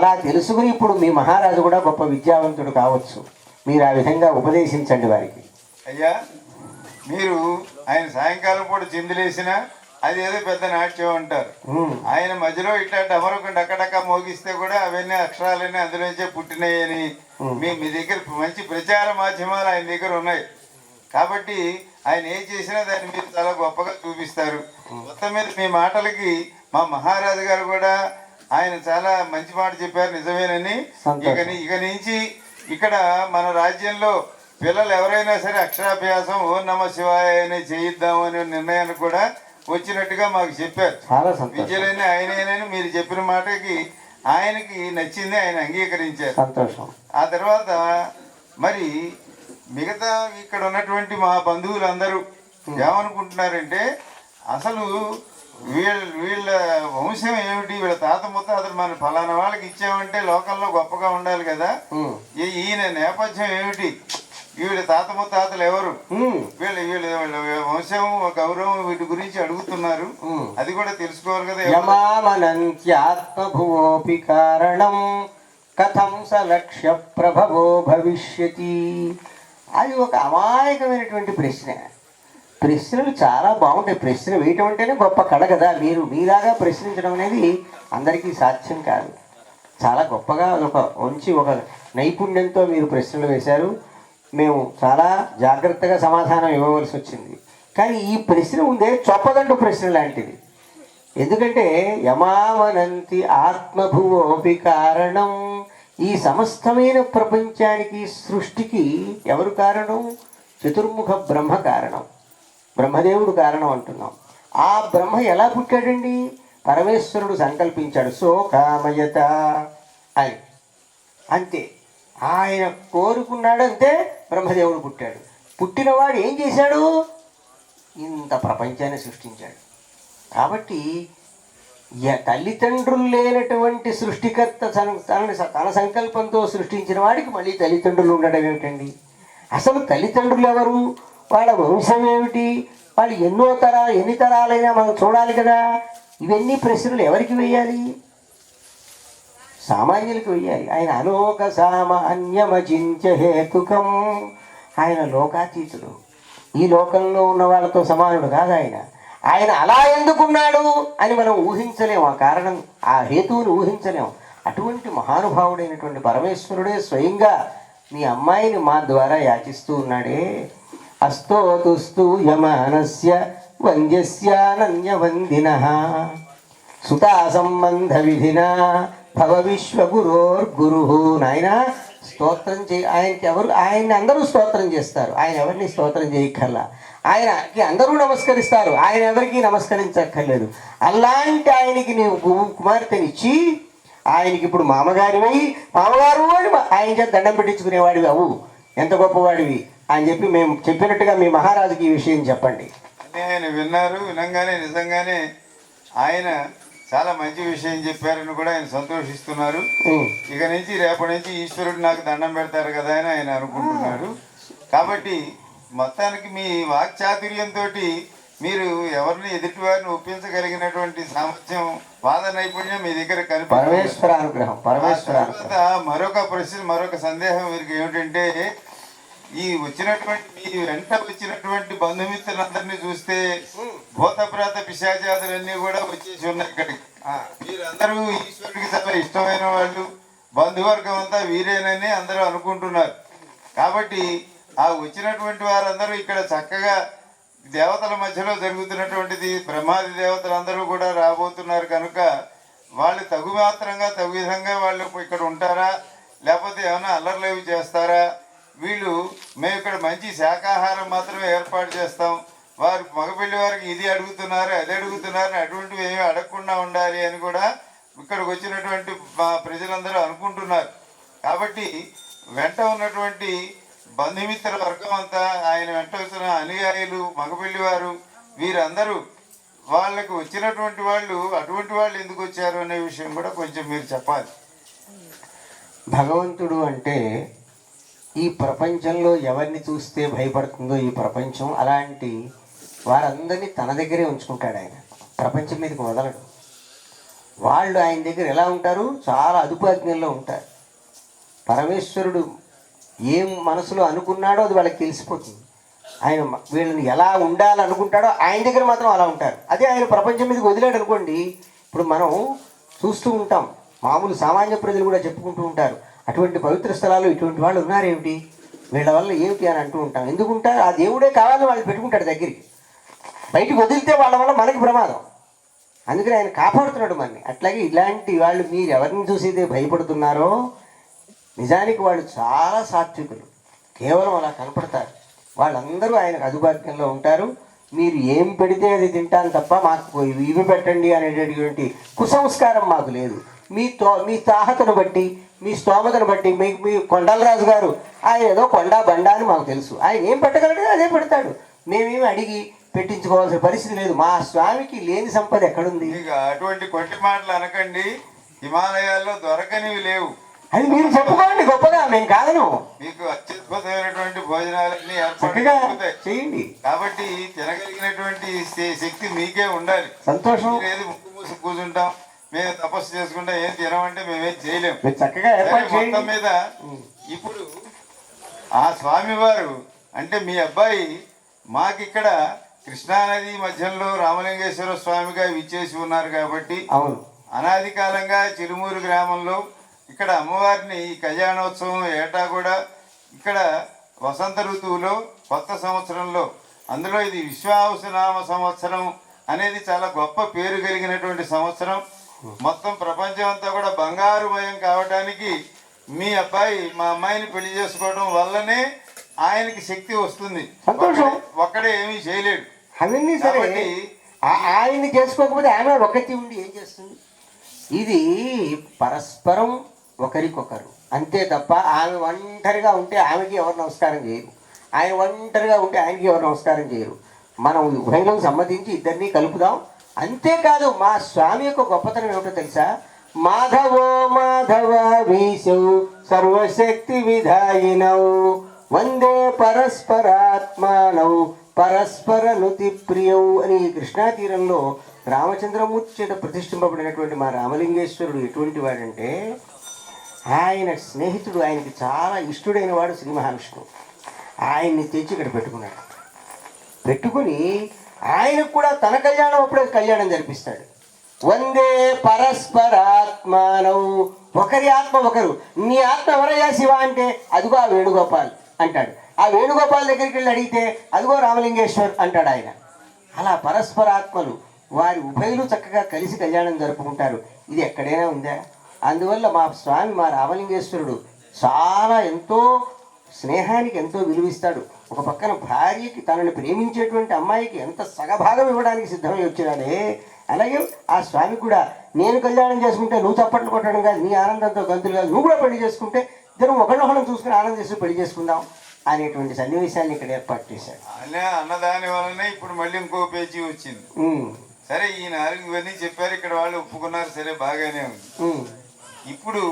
అలా తెలుసుకుని ఇప్పుడు మీ మహారాజు కూడా గొప్ప విద్యావంతుడు కావచ్చు. మీరు ఆ విధంగా ఉపదేశించండి వారికి. అయ్యా మీరు ఆయన సాయంకాలం పూట చిందులేసిన అది ఏదో పెద్ద నాట్యం అంటారు. ఆయన మధ్యలో ఇట్లా డమరకు డక్కడక్క మోగిస్తే కూడా అవన్నీ అక్షరాలన్నీ అందులోంచే పుట్టినాయని మీ మీ దగ్గర మంచి ప్రచార మాధ్యమాలు ఆయన దగ్గర ఉన్నాయి. కాబట్టి ఆయన ఏం చేసినా దాన్ని మీరు చాలా గొప్పగా చూపిస్తారు. మొత్తం మీద మీ మాటలకి మా మహారాజు గారు కూడా ఆయన చాలా మంచి మాట చెప్పారు నిజమేనని. ఇక ఇక నుంచి ఇక్కడ మన రాజ్యంలో పిల్లలు ఎవరైనా సరే అక్షరాభ్యాసం ఓ నమ శివాయ అనే చేయిద్దాం అనే నిర్ణయాన్ని కూడా వచ్చినట్టుగా మాకు చెప్పారు. విద్యలన్నీ ఆయనేనని మీరు చెప్పిన మాటకి ఆయనకి నచ్చింది ఆయన అంగీకరించారు. సంతోషం. ఆ తర్వాత మరి మిగతా ఇక్కడ ఉన్నటువంటి మా బంధువులందరూ ఏమనుకుంటున్నారంటే అసలు వీళ్ళ వీళ్ళ వంశం ఏమిటి? వీళ్ళ తాత ముత్తాతలు మన ఫలానా వాళ్ళకి ఇచ్చామంటే లోకల్లో గొప్పగా ఉండాలి కదా. ఈయన నేపథ్యం ఏమిటి? వీళ్ళ తాత ముత్తాతలు ఎవరు? వీళ్ళ వీళ్ళ వీళ్ళ వంశం గౌరవం వీటి గురించి అడుగుతున్నారు. అది కూడా తెలుసుకోవాలి కదా కారణం కథం స లక్ష్య ప్రభవో భవిష్యతి. అది ఒక అమాయకమైనటువంటి ప్రశ్న. ప్రశ్నలు చాలా బాగుంటాయి. ప్రశ్న వేయటం అంటేనే గొప్ప కళ కదా. మీరు మీలాగా ప్రశ్నించడం అనేది అందరికీ సాధ్యం కాదు. చాలా గొప్పగా ఒక మంచి ఒక నైపుణ్యంతో మీరు ప్రశ్నలు వేశారు. మేము చాలా జాగ్రత్తగా సమాధానం ఇవ్వవలసి వచ్చింది. కానీ ఈ ప్రశ్న ఉందే చొప్పదండు ప్రశ్న లాంటిది. ఎందుకంటే యమావనంతి ఆత్మభువోపి కారణం. ఈ సమస్తమైన ప్రపంచానికి సృష్టికి ఎవరు కారణం? చతుర్ముఖ బ్రహ్మ కారణం. బ్రహ్మదేవుడు కారణం అంటున్నాం. ఆ బ్రహ్మ ఎలా పుట్టాడండి? పరమేశ్వరుడు సంకల్పించాడు సో కామయత అని. అంతే. ఆయన కోరుకున్నాడు అంతే బ్రహ్మదేవుడు పుట్టాడు. పుట్టినవాడు ఏం చేశాడు? ఇంత ప్రపంచాన్ని సృష్టించాడు. కాబట్టి తల్లిదండ్రులు లేనటువంటి సృష్టికర్త తన తన తన సంకల్పంతో సృష్టించిన వాడికి మళ్ళీ తల్లిదండ్రులు ఉండడం ఏమిటండి? అసలు తల్లిదండ్రులు ఎవరు? వాళ్ళ వంశం ఏమిటి? వాళ్ళు ఎన్నో తరా ఎన్ని తరాలైనా మనం చూడాలి కదా. ఇవన్నీ ప్రశ్నలు ఎవరికి వేయాలి? సామాన్యులకు వెయ్యాలి ఆయన అలోక సామాన్యమచించ హేతుకం. ఆయన లోకాతీతుడు. ఈ లోకంలో ఉన్న వాళ్ళతో సమానుడు కాదు ఆయన. ఆయన అలా ఎందుకున్నాడు అని మనం ఊహించలేము. ఆ కారణం ఆ హేతువును ఊహించలేము. అటువంటి మహానుభావుడైనటువంటి పరమేశ్వరుడే స్వయంగా మీ అమ్మాయిని మా ద్వారా యాచిస్తూ ఉన్నాడే. అస్తోతుస్తు యమానస్య వంద్యస్యానన్యవందిన సుతా సంబంధ విధిన భవ విశ్వగురోర్గురు. నాయన స్తోత్రం చే ఆయనకి ఎవరు ఆయన్ని అందరూ స్తోత్రం చేస్తారు. ఆయన ఎవరిని స్తోత్రం చేయక్కర్లా? ఆయనకి అందరూ నమస్కరిస్తారు. ఆయన ఎవరికి నమస్కరించక్కర్లేదు. అలాంటి ఆయనకి నీవు కుమార్తెనిచ్చి ఆయనకి ఇప్పుడు మామగారివై మామగారు అని ఆయన చేత దండం పెట్టించుకునేవాడివి అవు. ఎంత గొప్పవాడివి? అని చెప్పి మేము చెప్పినట్టుగా మీ మహారాజుకి ఈ విషయం చెప్పండి. ఆయన విన్నారు వినంగానే నిజంగానే ఆయన చాలా మంచి విషయం చెప్పారని కూడా ఆయన సంతోషిస్తున్నారు. ఇక నుంచి రేపటి నుంచి ఈశ్వరుడు నాకు దండం పెడతారు కదా అని ఆయన అనుకుంటున్నాడు కాబట్టి మొత్తానికి మీ వాక్చాతుర్యంతో మీరు ఎవరిని ఎదుటి వారిని ఒప్పించగలిగినటువంటి సామర్థ్యం వాద నైపుణ్యం మీ దగ్గర తర్వాత మరొక ప్రశ్న మరొక సందేహం వీరికి ఏమిటంటే ఈ వచ్చినటువంటి మీ వెంట వచ్చినటువంటి బంధుమిత్రులందరినీ చూస్తే భూత ప్రేత పిశాచాదులన్నీ కూడా వచ్చేసి ఉన్నాయి ఇక్కడికి. మీరందరూ ఈశ్వరుడికి చాలా ఇష్టమైన వాళ్ళు. బంధువర్గం అంతా వీరేనని అందరూ అనుకుంటున్నారు. కాబట్టి ఆ వచ్చినటువంటి వారందరూ ఇక్కడ చక్కగా దేవతల మధ్యలో జరుగుతున్నటువంటిది బ్రహ్మాది దేవతలందరూ కూడా రాబోతున్నారు కనుక వాళ్ళు తగు మాత్రంగా తగు విధంగా వాళ్ళు ఇక్కడ ఉంటారా? లేకపోతే ఏమైనా అల్లర్లేవి చేస్తారా? వీళ్ళు మేము ఇక్కడ మంచి శాకాహారం మాత్రమే ఏర్పాటు చేస్తాం. వారు మగపిల్లి వారికి ఇది అడుగుతున్నారు అది అడుగుతున్నారు అని అటువంటివి ఏమీ అడగకుండా ఉండాలి అని కూడా ఇక్కడికి వచ్చినటువంటి మా ప్రజలందరూ అనుకుంటున్నారు. కాబట్టి వెంట ఉన్నటువంటి బంధుమిత్ర వర్గం అంతా ఆయన వెంట వచ్చిన అనుయాయులు మగపిల్లి వారు వీరందరూ వాళ్ళకు వచ్చినటువంటి వాళ్ళు అటువంటి వాళ్ళు ఎందుకు వచ్చారు అనే విషయం కూడా కొంచెం మీరు చెప్పాలి. భగవంతుడు అంటే ఈ ప్రపంచంలో ఎవరిని చూస్తే భయపడుతుందో ఈ ప్రపంచం అలాంటి వారందరినీ తన దగ్గరే ఉంచుకుంటాడు ఆయన. ప్రపంచం మీదకి వదలడు. వాళ్ళు ఆయన దగ్గర ఎలా ఉంటారు? చాలా అదుపాజ్ఞంలో ఉంటారు. పరమేశ్వరుడు ఏం మనసులో అనుకున్నాడో అది వాళ్ళకి తెలిసిపోతుంది. ఆయన వీళ్ళని ఎలా ఉండాలనుకుంటాడో ఆయన దగ్గర మాత్రం అలా ఉంటారు. అదే ఆయన ప్రపంచం మీదకి వదిలాడు అనుకోండి ఇప్పుడు మనం చూస్తూ ఉంటాం. మామూలు సామాన్య ప్రజలు కూడా చెప్పుకుంటూ ఉంటారు. అటువంటి పవిత్ర స్థలాలు ఇటువంటి వాళ్ళు ఉన్నారేమిటి? వీళ్ళ వల్ల ఏమిటి అని అంటూ ఉంటాం. ఎందుకు ఆ దేవుడే కావాలని వాళ్ళు పెట్టుకుంటాడు దగ్గరికి. బయటికి వదిలితే వాళ్ళ వల్ల మనకి ప్రమాదం. అందుకని ఆయన కాపాడుతున్నాడు మనని. అట్లాగే ఇలాంటి వాళ్ళు మీరు ఎవరిని చూసి భయపడుతున్నారో నిజానికి వాళ్ళు చాలా సాత్వికులు. కేవలం అలా కనపడతారు. వాళ్ళందరూ ఆయనకు అదుభాగ్యంలో ఉంటారు. మీరు ఏం పెడితే అది తింటాను తప్ప మాకు ఇవి పెట్టండి అనేటటువంటి కుసంస్కారం మాకు లేదు. మీ తో మీ తాహతను బట్టి మీ స్తోమతను బట్టి మీకు మీ కొండలరాజు గారు ఆయన ఏదో కొండ బండ అని మాకు తెలుసు. ఆయన ఏం పెట్టగలడు? అదే పెడతాడు. మేమేమి అడిగి పెట్టించుకోవాల్సిన పరిస్థితి లేదు. మా స్వామికి లేని సంపద ఎక్కడుంది? మీకు అటువంటి కొట్టి మాటలు అనకండి. హిమాలయాల్లో దొరకనివి లేవు. అది మీరు చెప్పుకోండి గొప్పగా మేము కాదను. మీకు అత్యద్భుతమైనటువంటి భోజనాలన్నీ చక్కగా. చేయండి. కాబట్టి తినగలిగినటువంటి శక్తి మీకే ఉండాలి. సంతోషం. ఏది ముక్కు మూసి కూర్చుంటాం. మేము తపస్సు చేసుకుంటాం ఏం తినమంటే మేమేం చేయలేం. మీరు చక్కగా మొత్తం మీద ఇప్పుడు ఆ స్వామివారు అంటే మీ అబ్బాయి మాకిక్కడ కృష్ణానది మధ్యంలో రామలింగేశ్వర స్వామిగా విచ్చేసి ఉన్నారు కాబట్టి అవును. అనాది కాలంగా చిరుమూరు గ్రామంలో ఇక్కడ అమ్మవారిని ఈ కళ్యాణోత్సవం ఏటా కూడా ఇక్కడ వసంత ఋతువులో కొత్త సంవత్సరంలో అందులో ఇది విశ్వావసనామ సంవత్సరం అనేది చాలా గొప్ప పేరు కలిగినటువంటి సంవత్సరం. మొత్తం ప్రపంచం అంతా కూడా బంగారుమయం కావడానికి మీ అబ్బాయి మా అమ్మాయిని పెళ్ళి చేసుకోవడం వల్లనే ఆయనకి శక్తి వస్తుంది. సంతోషం. ఒక్కడే- ఏమీ చేయలేడు. అవన్నీ సరే. ఆయన్ని చేసుకోకపోతే ఆమె ఒకటి ఉండి ఏం చేస్తుంది? ఇది పరస్పరం ఒకరికొకరు. అంతే తప్ప ఆమె ఒంటరిగా ఉంటే ఆమెకి ఎవరు నమస్కారం చేయరు. ఆయన ఒంటరిగా ఉంటే ఆయనకి ఎవరు నమస్కారం చేయరు. మనం ఉభయంలో సమ్మతించి ఇద్దరిని కలుపుదాం. అంతేకాదు మా స్వామి యొక్క గొప్పతనం ఏమిటో తెలుసా? మాధవో మాధవ వీశౌ సర్వశక్తి విధాయినౌ. వందే పరస్పరాత్మానౌ. పరస్పర నుతి ప్రియౌ అని కృష్ణాతీరంలో కృష్ణా తీరంలో రామచంద్రమూర్తి చేత ప్రతిష్ఠింపబడినటువంటి మా రామలింగేశ్వరుడు ఎటువంటి వాడంటే ఆయన స్నేహితుడు ఆయనకి చాలా ఇష్టడైన వాడు శ్రీ మహావిష్ణువు. ఆయన్ని తెచ్చి ఇక్కడ పెట్టుకున్నాడు. పెట్టుకుని ఆయనకు కూడా తన కళ్యాణం అప్పుడే కళ్యాణం జరిపిస్తాడు. వందే పరస్పరాత్మానవు ఒకరి ఆత్మ ఒకరు. నీ ఆత్మ ఎవరయ్యా శివ అంటే? అదిగో ఆ వేణుగోపాల్ అంటాడు. ఆ వేణుగోపాల్ దగ్గరికి వెళ్ళి అడిగితే అదిగో రామలింగేశ్వర్ అంటాడు ఆయన. అలా పరస్పరాత్మలు వారి ఉభయులు చక్కగా కలిసి కళ్యాణం జరుపుకుంటారు. ఇది ఎక్కడైనా ఉందా? అందువల్ల మా స్వామి మా రామలింగేశ్వరుడు చాలా ఎంతో స్నేహానికి ఎంతో విలువిస్తాడు. ఒక పక్కన భార్యకి తనని ప్రేమించేటువంటి అమ్మాయికి ఎంత సగభాగం ఇవ్వడానికి సిద్ధమై వచ్చినాడే అలాగే ఆ స్వామి కూడా నేను కళ్యాణం చేసుకుంటే నువ్వు చప్పట్లు కొట్టడం కాదు నీ ఆనందంతో గంతులు కాదు నువ్వు కూడా పెళ్ళి చేసుకుంటే ఇద్దరం ఒకరినొకరం చూసుకుని ఆనందిస్తూ పెళ్ళి చేసుకుందాం అనేటువంటి సన్నివేశాన్ని ఇక్కడ ఏర్పాటు చేశాడు. అలా అన్నదాని వలనే ఇప్పుడు మళ్ళీ ఇంకో పేజీ వచ్చింది. సరే ఈ నాలుగు ఇవన్నీ చెప్పారు ఇక్కడ వాళ్ళు ఒప్పుకున్నారు సరే బాగానే ఉంది. ఇప్పుడు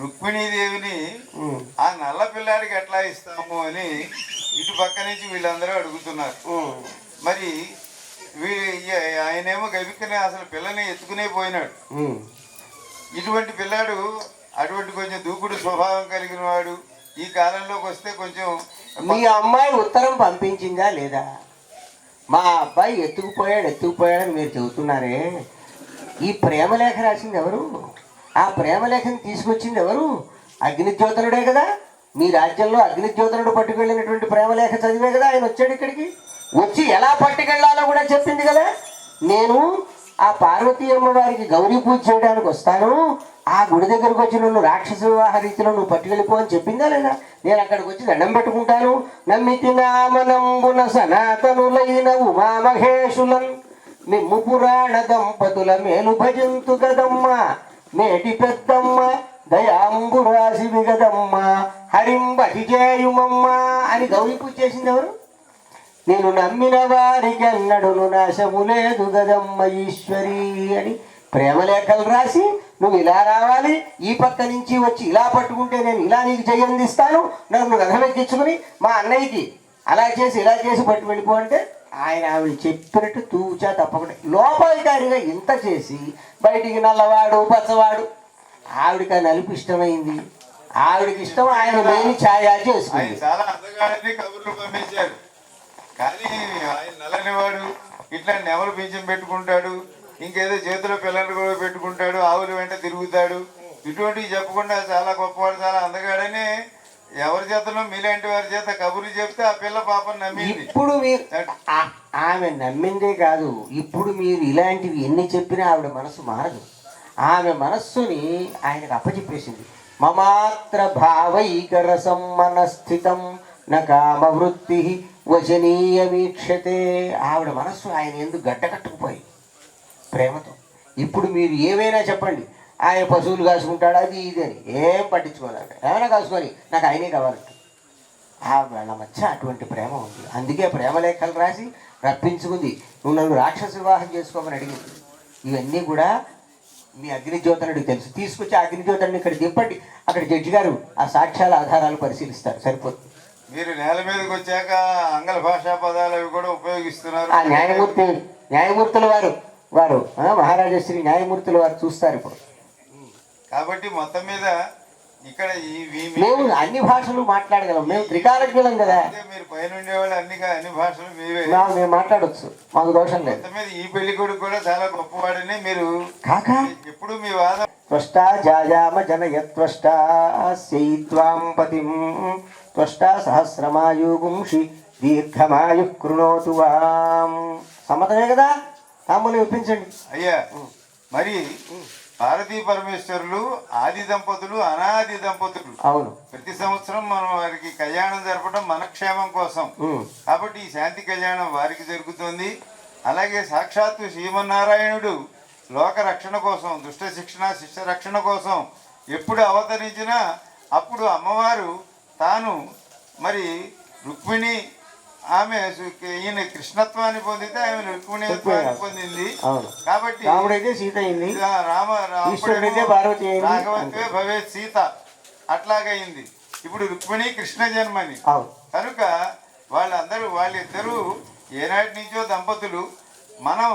రుక్మిణీదేవిని ఆ నల్ల పిల్లాడికి ఎట్లా ఇస్తాము అని ఇటు పక్క నుంచి వీళ్ళందరూ అడుగుతున్నారు. మరి ఆయనేమో గబిక్కనే అసలు పిల్లని ఎత్తుకునే పోయినాడు. ఇటువంటి పిల్లాడు అటువంటి కొంచెం దూకుడు స్వభావం కలిగిన వాడు. ఈ కాలంలోకి వస్తే కొంచెం మీ అమ్మాయి ఉత్తరం పంపించిందా లేదా? మా అబ్బాయి ఎత్తుకుపోయాడు ఎత్తుకుపోయాడని మీరు చెబుతున్నారే. ఈ ప్రేమలేఖ రాసింది ఎవరు? ఆ ప్రేమలేఖను తీసుకొచ్చింది ఎవరు? అగ్నిద్యోతనుడే కదా. మీ రాజ్యంలో అగ్నిద్యోతనుడు పట్టుకెళ్ళినటువంటి ప్రేమలేఖ చదివే కదా ఆయన వచ్చాడు ఇక్కడికి. వచ్చి ఎలా పట్టుకెళ్ళాలో కూడా చెప్పింది కదా. నేను ఆ పార్వతీ అమ్మవారికి గౌరీ పూజ చేయడానికి వస్తాను. ఆ గుడి దగ్గరకు వచ్చి నన్ను రాక్షస వివాహ రీతిలో నువ్వు పట్టుకెళ్ళిపో అని చెప్పిందా లేదా? నేను అక్కడికి వచ్చి దండం పెట్టుకుంటాను. నమ్మితి నామనంబున సనాతనులైన ఉమామహేషులన్ మిమ్ము పురాణ దంపతుల మేలు భజంతు కదమ్మా. మేటి పెద్దమ్మ దయాంబురాసి విగదమ్మ హరింబటి చేయుమమ్మ అని గౌరీ పూజ చేసింది ఎవరు? నేను నమ్మిన వారికి అన్నడును నాశము లేదు గదమ్మ ఈశ్వరి అని ప్రేమలేఖలు రాసి నువ్వు ఇలా రావాలి ఈ పక్క నుంచి వచ్చి ఇలా పట్టుకుంటే నేను ఇలా నీకు చేయందిస్తాను నన్ను రథమెక్కించుకుని మా అన్నయ్యకి అలా చేసి ఇలా చేసి పట్టు వెళ్ళిపో అంటే ఆయన ఆవిడ చెప్పినట్టు తూచా తప్పకుండా. లోపాయికారిగా ఇంత చేసి బయటికి నల్లవాడు పచ్చవాడు. ఆవిడకి ఆ నలుపు ఇష్టమైంది. ఆవిడకి ఇష్టం ఆయన లేని ఛాయా చేసుకుంది. చాలా అందగాడని కబుర్లు పంపించారు. కానీ ఆయన నల్లనివాడు ఇట్లా నెమరు పింఛం పెట్టుకుంటాడు ఇంకేదో చేతిలో పిల్లలు కూడా పెట్టుకుంటాడు ఆవుల వెంట తిరుగుతాడు. ఇటువంటివి చెప్పకుండా చాలా గొప్పవాడు చాలా అందగాడని ఎవరి చేతలో మీలాంటి వారి చేత కబుర్లు చెప్తే ఆ పిల్ల పాపం నమ్మింది. ఇప్పుడు మీరు ఆమె నమ్మిందే కాదు ఇప్పుడు మీరు ఇలాంటివి ఎన్ని చెప్పినా ఆవిడ మనసు మారదు. ఆమె మనస్సుని ఆయనకు అప్పచెప్పేసింది. మమాత్ర భావైకరసం మనస్థితం న కామవృత్తి వచనీయ వీక్షతే. ఆవిడ మనస్సు ఆయన ఎందుకు గడ్డకట్టుకుపోయి. ప్రేమతో. ఇప్పుడు మీరు ఏమైనా చెప్పండి. ఆయన పశువులు కాసుకుంటాడు? అది ఇది అని. ఏం పట్టించుకోలేదు ఏమైనా కాసుకొని నాకు ఆయనే కావాలంట ఆ వాళ్ళ మధ్య అటువంటి ప్రేమ ఉంది. అందుకే ప్రేమ లేఖలు రాసి రప్పించుకుంది. నువ్వు నన్ను రాక్షస వివాహం చేసుకోమని అడిగింది. ఇవన్నీ కూడా మీ అగ్నిజ్యోతనుడికి తెలుసు. తీసుకొచ్చి ఆ అగ్నిజ్యోతని ఇక్కడ దింపండి అక్కడ జడ్జి గారు ఆ సాక్ష్యాల ఆధారాలు పరిశీలిస్తారు. సరిపోతుంది. మీరు నేల మీదకి వచ్చాక ఆంగ్ల భాషా పదాలు అవి కూడా ఉపయోగిస్తున్నారు. ఆ న్యాయమూర్తి న్యాయమూర్తుల వారు వారు మహారాజశ్రీ న్యాయమూర్తుల వారు చూస్తారు ఇప్పుడు. కాబట్టి మొత్తం మీద ఇక్కడ మేము అన్ని భాషలు మాట్లాడగలం. మేము త్రికాలజ్ఞులం కదా. మీరు పైన ఉండేవాళ్ళు అన్ని అన్ని భాషలు మీవే. మేము మాట్లాడొచ్చు. మాకు దోషం లేదు. మొత్తం మీద ఈ పెళ్ళి కొడుకు కూడా చాలా గొప్పవాడని మీరు కాక? ఎప్పుడు మీ వాదం త్వష్టా జాయామ జనయత్వష్టా శైత్వాం పతిం. త్వష్టా సహస్రమాయుగుంషి దీర్ఘమాయు కృణోతు వాం. సమ్మతమే కదా? తాములు ఒప్పించండి అయ్యా మరి పార్వతీ పరమేశ్వరులు ఆది దంపతులు అనాది దంపతులు. అవును. ప్రతి సంవత్సరం మనం వారికి కళ్యాణం జరపడం మన క్షేమం కోసం. కాబట్టి ఈ శాంతి కళ్యాణం వారికి జరుగుతుంది. అలాగే సాక్షాత్తు శ్రీమన్నారాయణుడు లోక రక్షణ కోసం దుష్ట శిక్షణ శిష్య రక్షణ కోసం ఎప్పుడు అవతరించినా అప్పుడు అమ్మవారు తాను మరి రుక్మిణి ఆమె ఈయన కృష్ణత్వాన్ని పొందితే ఆమె రుక్మిణిత్వాన్ని పొందింది. కాబట్టి రాముడైతే సీత అయింది. రామ ఈశ్వరుడైతే పార్వతి. రాఘవత్వే భవేత్ సీత. అట్లాగైంది ఇప్పుడు రుక్మిణి కృష్ణ జన్మని. కనుక వాళ్ళందరూ వాళ్ళిద్దరూ ఏనాటి నుంచో దంపతులు. మనం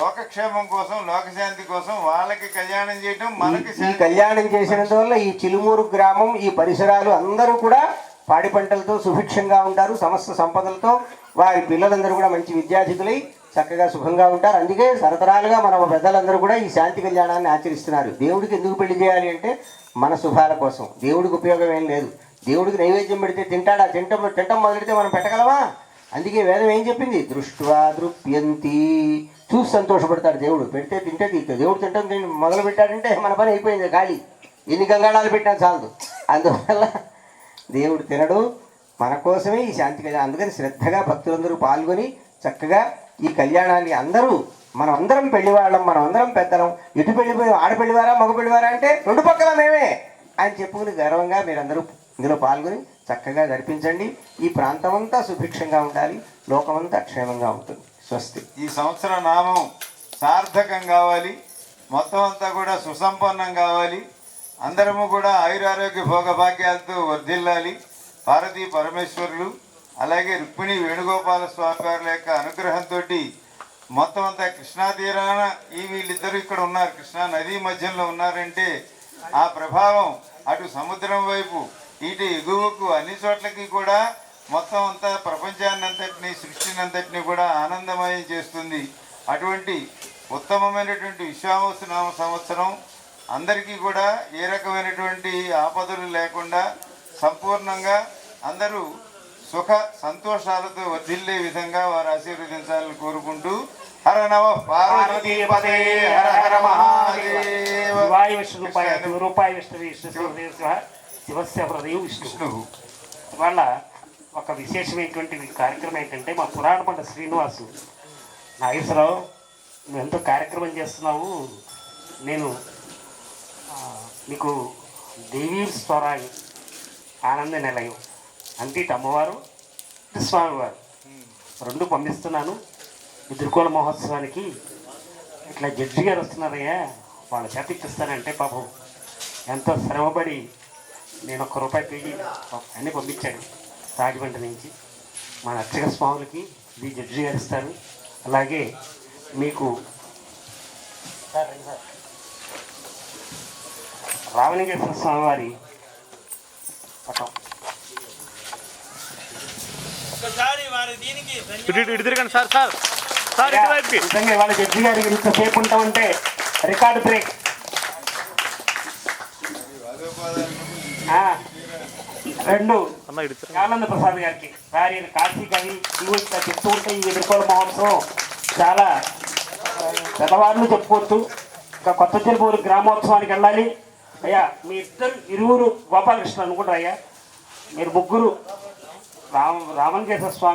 లోకక్షేమం కోసం లోకశాంతి కోసం వాళ్ళకి కళ్యాణం చేయటం మనకి కళ్యాణం చేసినందువల్ల ఈ చిలుమూరు గ్రామం ఈ పరిసరాలు అందరూ కూడా పాడి పంటలతో సుభిక్షంగా ఉంటారు సమస్త సంపదలతో. వారి పిల్లలందరూ కూడా మంచి విద్యార్థికులై చక్కగా సుఖంగా ఉంటారు. అందుకే సరతరాలుగా మన పెద్దలందరూ కూడా ఈ శాంతి కళ్యాణాన్ని ఆచరిస్తున్నారు. దేవుడికి ఎందుకు పెళ్ళి చేయాలి అంటే మన శుభాల కోసం. దేవుడికి ఉపయోగం ఏం లేదు. దేవుడికి నైవేద్యం పెడితే తింటాడా? తింటం తింటం మొదలెడితే మనం పెట్టగలమా? అందుకే వేదం ఏం చెప్పింది? దృష్ట్వా దృప్యంతి. చూసి సంతోషపడతాడు దేవుడు. పెడితే తింటే తింటే దేవుడు తింటాం మొదలు పెట్టాడంటే మన పని అయిపోయింది గాలి ఎన్ని గంగాళాలు పెట్టినా చాలదు. అందువల్ల దేవుడు తినడు. మన కోసమే ఈ శాంతి కళ్యాణం. అందుకని శ్రద్ధగా భక్తులందరూ పాల్గొని చక్కగా ఈ కళ్యాణాన్ని అందరూ మనం అందరం పెళ్ళివాళ్ళం మనం అందరం పెద్దలం. ఎటు పెళ్ళిపోయి ఆడపెళ్ళివారా మగ పెళ్ళివారా అంటే రెండు పక్కల మేమే అని చెప్పుకుని గర్వంగా మీరందరూ ఇందులో పాల్గొని చక్కగా గడిపించండి ఈ ప్రాంతం అంతా సుభిక్షంగా ఉండాలి. లోకమంతా క్షేమంగా ఉంటుంది. స్వస్తి. ఈ సంవత్సర నామం సార్థకం కావాలి. మొత్తం అంతా కూడా సుసంపన్నం కావాలి. అందరము కూడా ఆయురారోగ్య భోగభాగ్యాలతో వర్ధిల్లాలి. పార్వతీ పరమేశ్వరులు అలాగే రుక్మిణి వేణుగోపాల స్వామి వారి యొక్క అనుగ్రహంతో మొత్తం అంతా కృష్ణా తీరాన ఈ వీళ్ళిద్దరూ ఇక్కడ ఉన్నారు. కృష్ణా నదీ మధ్యంలో ఉన్నారంటే ఆ ప్రభావం అటు సముద్రం వైపు ఇటు ఎగువకు అన్ని చోట్లకి కూడా మొత్తం అంతా ప్రపంచాన్ని అంతటిని సృష్టిని అంతటిని కూడా ఆనందమయం చేస్తుంది. అటువంటి ఉత్తమమైనటువంటి విశ్వావసనామ సంవత్సరం అందరికీ కూడా ఏ రకమైనటువంటి ఆపదలు లేకుండా సంపూర్ణంగా అందరూ సుఖ సంతోషాలతో వర్ధిల్లే విధంగా వారు ఆశీర్వదించాలని కోరుకుంటూ హర నమ పార్వతీపదే హర హర మహాదేవ. శివాయ విష్ణురూపాయ శివరూపాయ విష్ణు శివస్య హృదయం విష్ణువు ఇవాళ ఒక విశేషమైనటువంటి కార్యక్రమం ఏంటంటే మా పురాణ పంట శ్రీనివాసు. నాగేశ్వరరావు నువ్వు ఎంతో కార్యక్రమం చేస్తున్నావు. నేను మీకు దేవీ స్వరాయి ఆనంద నిలయం. అంటే ఇటు అమ్మవారు స్వామివారు రెండు పంపిస్తున్నాను. ఈ త్రికోణ మహోత్సవానికి ఇట్లా జడ్జి గారు వస్తున్నారయ్యా వాళ్ళ చేత ఇప్పిస్తానంటే పాపం ఎంతో శ్రమపడి నేను ఒక్క రూపాయి పేజీ అన్నీ పంపించాను రాజమండ్రి నుంచి. మన అర్చక స్వాములకి ఇది జడ్జి గారు ఇస్తారు. అలాగే మీకు రావణికేశ్వర స్వామి వారి పటం ఇటు తిరగండి సార్ సార్. సార్ ఇటువైపుకి. నిజంగా ఇవాళ జడ్జి గారికి ఇంతసేపు ఉంటామంటే రికార్డు బ్రేక్. ఆ, రెండు. ఆనంద ప్రసాద్ గారికి. వారి ఇంకా చెప్తూ ఉంటే ఈ ఎదుర్కోల మహోత్సవం చాలా పెద్దవాళ్ళు చెప్పుకోవచ్చు. ఇంకా కొత్త చెరుపూరు గ్రామోత్సవానికి వెళ్ళాలి. అయ్యా మీ ఇద్దరు ఇరువురు గోపాలకృష్ణ అనుకుంటారు అయ్యా. మీరు ముగ్గురు రామ రామన్ స్వామి